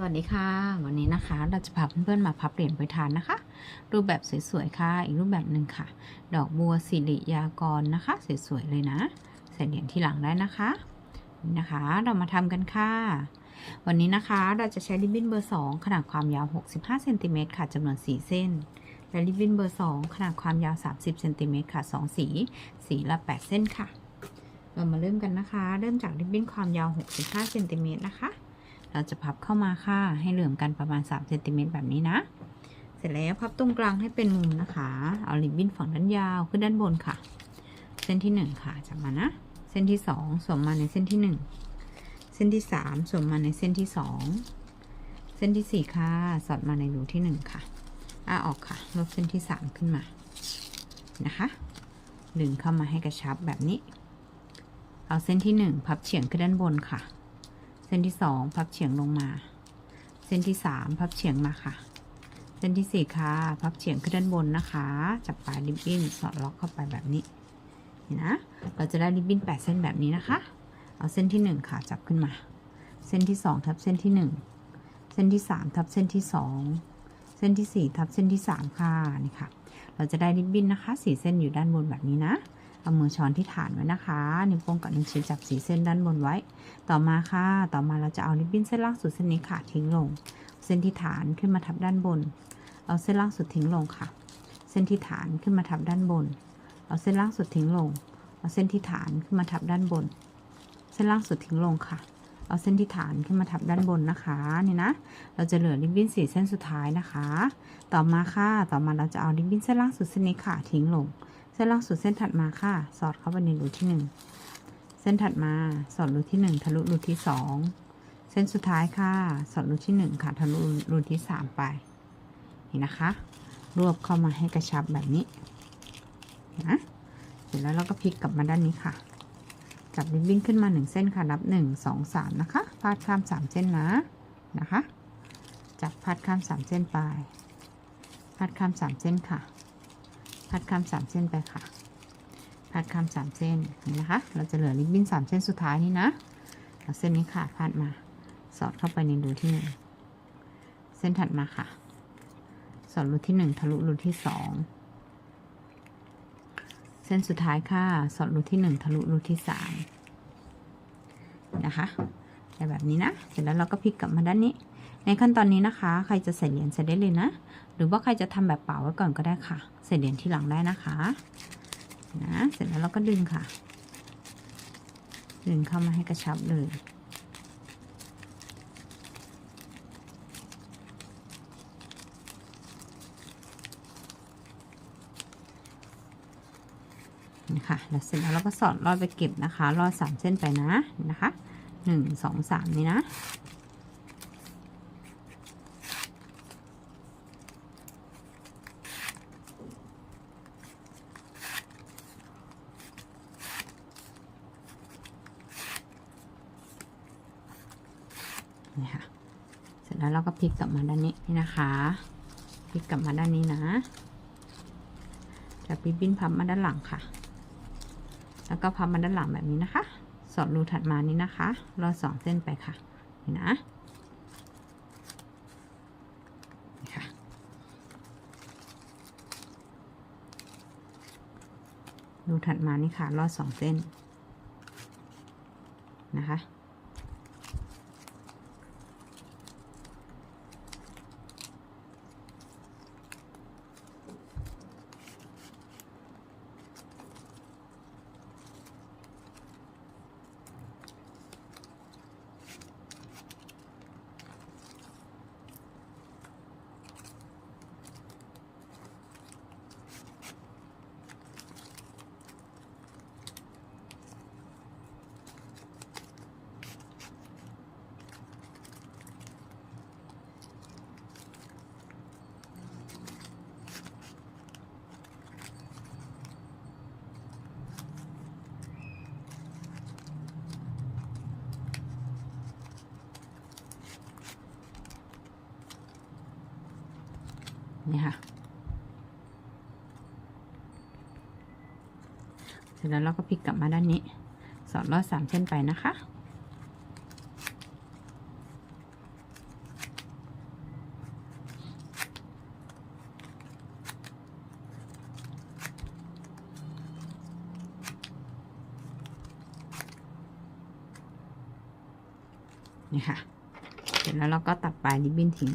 สวัสดีค่ะ วันนี้นะคะ เราจะพาเพื่อนๆมาพับเหรียญโปทานนะคะ รูปแบบสวยๆค่ะ อีกรูปแบบหนึ่งค่ะ ดอกบัวสิริยากรนะคะสวยๆเลยนะใส่เหรียญที่หลังได้นะคะนี่นะคะ เรามาทำกันค่ะ วันนี้นะคะเราจะใช้ริบบิ้นเบอร์ 2 ขนาดความยาว 65เซนติเมตรค่ะจำนวน 4 เส้น และริบบิ้นเบอร์ 2 ขนาดความยาว 30เซนติเมตรค่ะ 2 สี สีละ 8 เส้นค่ะ เรามาเริ่มกันนะคะ เริ่มจากริบบิ้นความยาว 65เซนติเมตรนะคะ เราจะพับเข้ามาค่ะ ให้เหลื่อมกันประมาณ3เซนติเมตรแบบนี้นะ เสร็จแล้วพับตรงกลางให้เป็นมุมนะคะ เอาริบบิ้นฝั่งด้านยาวขึ้นด้านบนค่ะ เส้นที่ 1 ค่ะจับมานะ เส้นที่ 2 สวมมาในเส้นที่ 1 เส้นที่ 3 สวมมาในเส้นที่ 2 เส้นที่ 4 ค่ะ สอดมาในรูที่ 1 ค่ะอ้าออกค่ะลบเส้นที่ 3 ขึ้นมานะคะ ดึงเข้ามาให้กระชับแบบนี้ เอาเส้นที่ 1 พับเฉียงขึ้นด้านบนค่ะ เส้นที่สองพับเฉียงลงมา เส้นที่สามพับเฉียงมาค่ะ เส้นที่สี่ค่ะ พับเฉียงขึ้นด้านบนนะคะ จับปลายริบบิ้นสอดล็อกเข้าไปแบบนี้เห็นนะ เราจะได้ริบบิ้นแปดเส้นแบบนี้นะคะ เอาเส้นที่หนึ่งค่ะจับขึ้นมา เส้นที่สองทับเส้นที่หนึ่งเส้นที่สามทับเส้นที่สองเส้นที่สี่ทับเส้นที่สามค่ะนี่ค่ะ เราจะได้ริบบิ้นนะคะสี่เส้นอยู่ด้านบนแบบนี้นะ เอามือช้อนที่ฐานไว้นะคะ นิ้วโป้งกับนิ้วชี้จับสีเส้นด้านบนไว้ ต่อมาค่ะ ต่อมาเราจะเอาริบบิ้นเส้นล่างสุดเส้นนี้ค่ะทิ้งลง เส้นที่ฐานขึ้นมาทับด้านบน เอาเส้นล่างสุดทิ้งลงค่ะ เส้นที่ฐานขึ้นมาทับด้านบน เอาเส้นล่างสุดทิ้งลง เอาเส้นที่ฐานขึ้นมาทับด้านบน เส้นล่างสุดทิ้งลงค่ะเอาเส้นที่ฐานขึ้นมาทับด้านบนนะคะนี่นะ เราจะเหลือริบบิ้นสีเส้นสุดท้ายนะคะ ต่อมาค่ะ ต่อมาเราจะเอาริบบิ้นเส้นล่างสุดเส้นนี้ค่ะทิ้งลง ส้นล่างสุดเส้นถัดมาค่ะ สอดเข้าไปในรูที่หนึ่งเส้นถัดมาสอดรูที่หนึ่งทะลุรูที่สองเส้นสุดท้ายค่ะ สอดรูที่หนึ่งค่ะ ทะลุรูที่สามไป นี่นะคะ รวบเข้ามาให้กระชับแบบนี้นะเสร็จแล้วเราก็พลิกกลับมาด้านนี้ค่ะ จับริบบิ้นขึ้นมาหนึ่งเส้นค่ะ นับหนึ่งสองสามนะคะ พาดข้ามสามเส้นนะ นะคะ จับพาดข้ามสามเส้นไป พาดข้ามสามเส้นค่ะ พาดข้ามสามเส้นไปค่ะพาดข้ามสามเส้นนี่นะคะ เราจะเหลือริบบิ้นสามเส้นสุดท้ายนี่นะเอาเส้นนี้ค่ะพาดมา สอดเข้าไปในรูที่หนึ่งเส้นถัดมาค่ะ สอดรูที่หนึ่งทะลุรูที่สองเส้นสุดท้ายค่ะ สอดรูที่หนึ่งทะลุรูที่สามนะคะแต่แบบนี้นะ เสร็จแล้วเราก็พลิกกลับมาด้านนี้ ในขั้นตอนนี้นะคะ ใครจะใส่เหรียญใส่ได้เลยนะ หรือว่าใครจะทำแบบเป่าไว้ก่อนก็ได้ค่ะ ใส่เหรียญที่หลังได้นะคะ นะ เสร็จแล้วเราก็ดึงค่ะ ดึงเข้ามาให้กระชับเลยนี่ค่ะแล้วเสร็จแล้วเราก็สอดรอดไปเก็บนะคะรอดสามเส้นไปนะ นะคะหนึ่งสองสามนี่นะ นี่ค่ะ เสร็จแล้วเราก็พลิกกลับมาด้านนี้นี่นะคะพลิกกลับมาด้านนี้นะจะปิบบิ้นพับมาด้านหลังค่ะ แล้วก็พับมาด้านหลังแบบนี้นะคะ สอดรูถัดมานี้นะคะรอดสองเส้นไปค่ะนี่นะนี่ค่ะรูถัดมานี่ค่ะ รอดสองเส้นนะคะ นี่ค่ะเสร็จแล้วเราก็พลิกกลับมาด้านนี้ สอดลอดสามเส้นไปนะคะ นี่ค่ะ เสร็จแล้วเราก็ตัดปลายริบบิ้นทิ้ง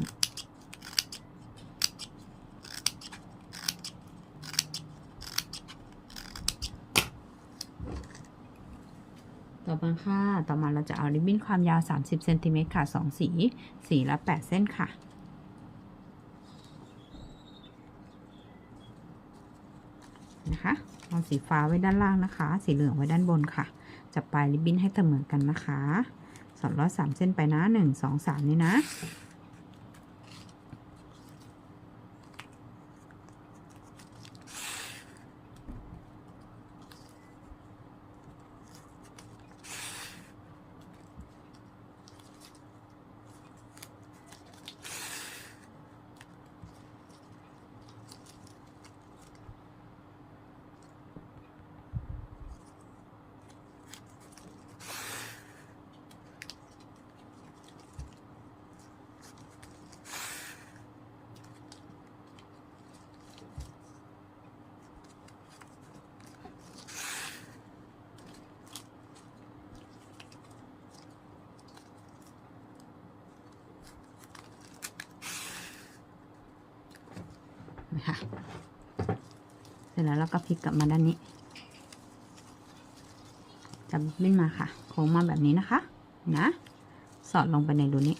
ต่อมาค่ะ ต่อมาเราจะเอาริบบิ้นความยาว 30เซนติเมตรค่ะ 2 สี สีละ 8 เส้นค่ะ นะคะ เอาสีฟ้าไว้ด้านล่างนะคะ สีเหลืองไว้ด้านบนค่ะ จับปลายริบบิ้นให้เสมอกันนะคะสอดลอดสามเส้นไปนะหนึ่งสองสามนี่นะ เสร็จแล้วเราก็พลิกกลับมาด้านนี้ จับบิ้นมาค่ะ โค้งมาแบบนี้นะคะ นะ สอดลงไปในรูนี้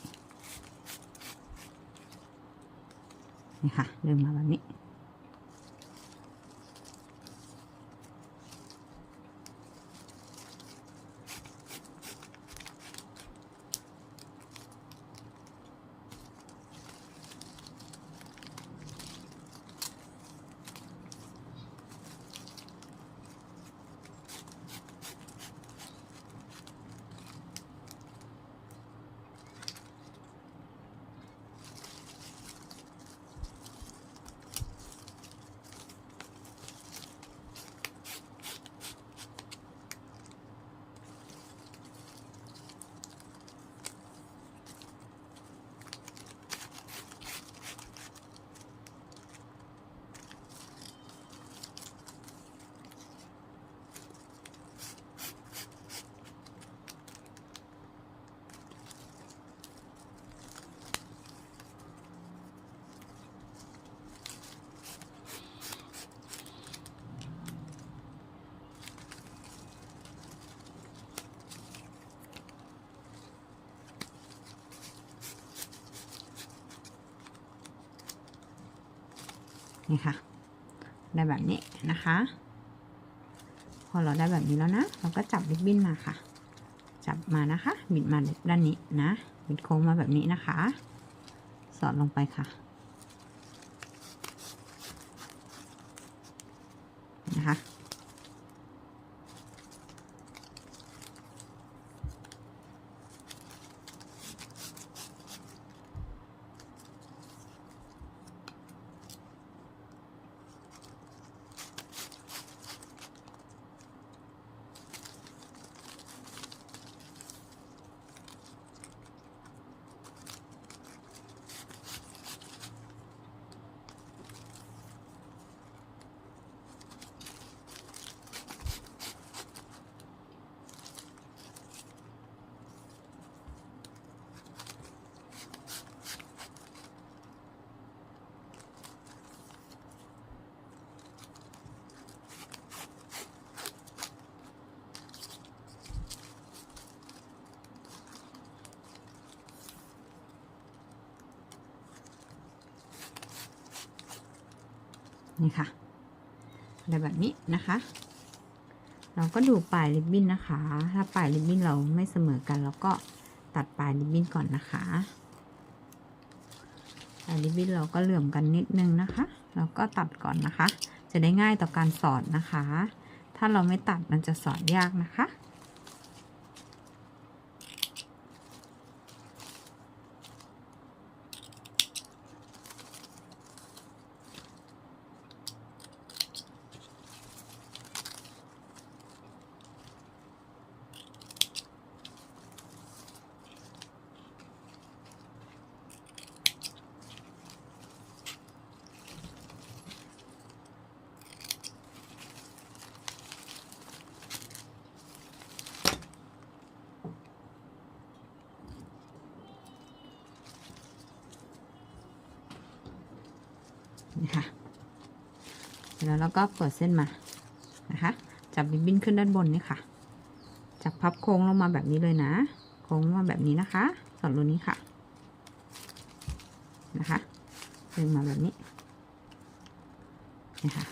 นี่ค่ะ ดึงมาแบบนี้ นี่ค่ะ ได้แบบนี้นะคะ พอเราได้แบบนี้แล้วนะ เราก็จับริบบิ้นมาค่ะ จับมานะคะ บิดมาด้านนี้นะ บิดโค้งมาแบบนี้นะคะ สอดลงไปค่ะนะคะ นี่ค่ะอะได้แบบนี้นะคะ เราก็ดูปลายริบบิ้นนะคะ ถ้าปลายริบบิ้นเราไม่เสมอกัน เราก็ตัดปลายริบบิ้นก่อนนะคะปลายริบบิ้นเราก็เหลื่อมกันนิดนึงนะคะแล้วก็ตัดก่อนนะคะ จะได้ง่ายต่อการสอดนะคะ ถ้าเราไม่ตัดมันจะสอดยากนะคะ นี่ค่ะเสร็จแล้วเราก็เปิดเส้นมานะคะ จับบินบินขึ้นด้านบนนี่ค่ะ จับพับโค้งลงมาแบบนี้เลยนะ โค้งลงมาแบบนี้นะคะสอดรูนี้ค่ะ นะคะดึงมาแบบนี้นี่ค่ะ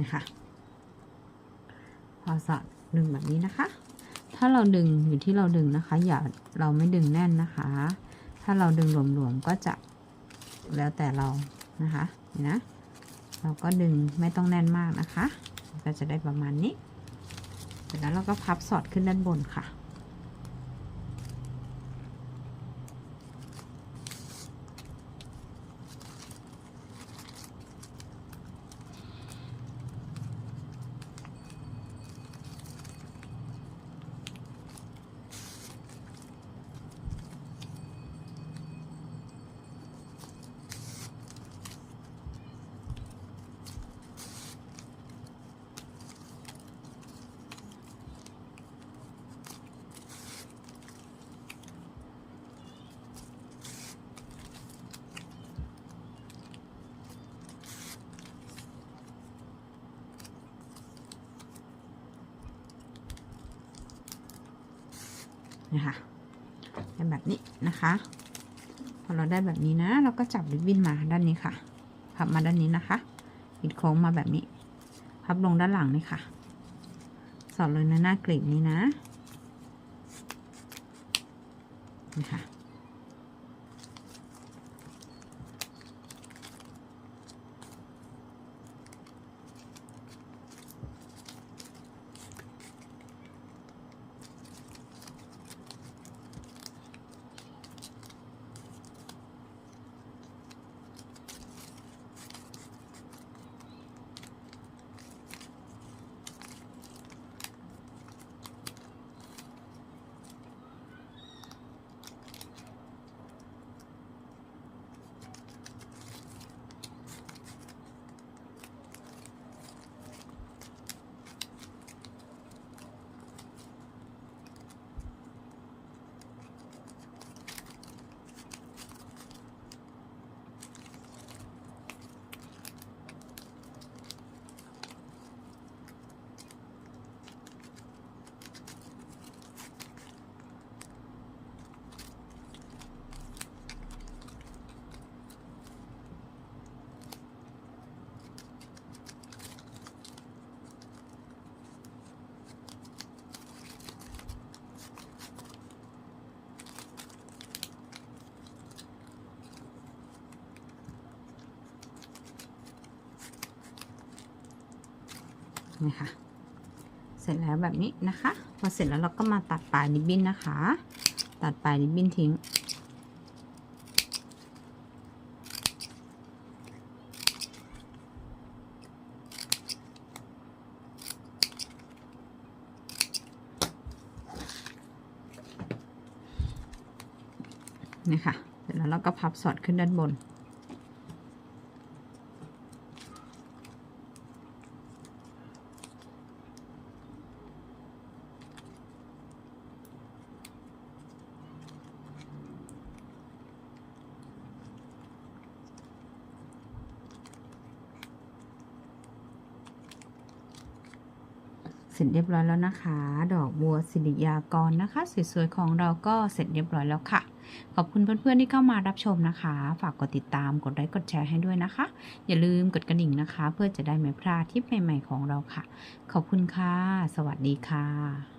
นะคะพอสอดดึงแบบนี้นะคะ ถ้าเราดึงอยู่ที่เราดึงนะคะ อย่าเราไม่ดึงแน่นนะคะ ถ้าเราดึงหลวมๆก็จะแล้วแต่เรานะคะนี่นะเราก็ดึงไม่ต้องแน่นมากนะคะ ก็จะได้ประมาณนี้เสร็จแล้วเราก็พับสอดขึ้นด้านบนค่ะ นะคะได้แบบนี้นะคะพอเราได้แบบนี้นะเราก็จับริบบิ้นมาด้านนี้ค่ะ พับมาด้านนี้นะคะปิดโค้งมาแบบนี้ พับลงด้านหลังนี่ค่ะ สอดเลยในหน้ากลีบนี้นะนะค่ะ นี่ค่ะเสร็จแล้วแบบนี้นะคะ พอเสร็จแล้วเราก็มาตัดปลายริบบิ้นนะคะ ตัดปลายริบบิ้นทิ้งนี่ค่ะเสร็จแล้วเราก็พับสอดขึ้นด้านบน เสร็จเรียบร้อยแล้วนะคะ ดอกบัวสิริยากรนะคะ สวยๆของเราก็เสร็จเรียบร้อยแล้วค่ะ ขอบคุณเพื่อนๆที่เข้ามารับชมนะคะ ฝากกดติดตามกดไลค์กดแชร์ให้ด้วยนะคะ อย่าลืมกดกระดิ่งนะคะ เพื่อจะได้ไม่พลาดทิปใหม่ๆของเราค่ะ ขอบคุณค่ะ สวัสดีค่ะ